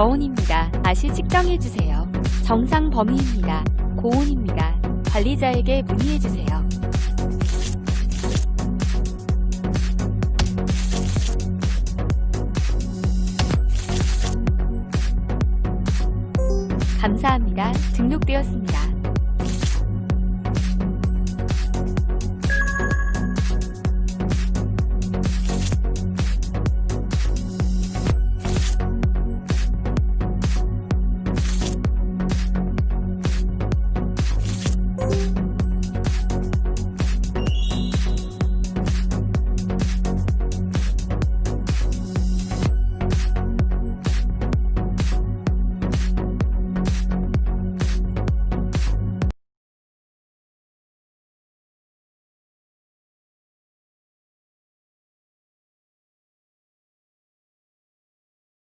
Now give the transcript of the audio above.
저온입니다. 다시 측정해주세요. 정상 범위입니다. 고온입니다. 관리자에게 문의해주세요. 감사합니다. 등록되었습니다.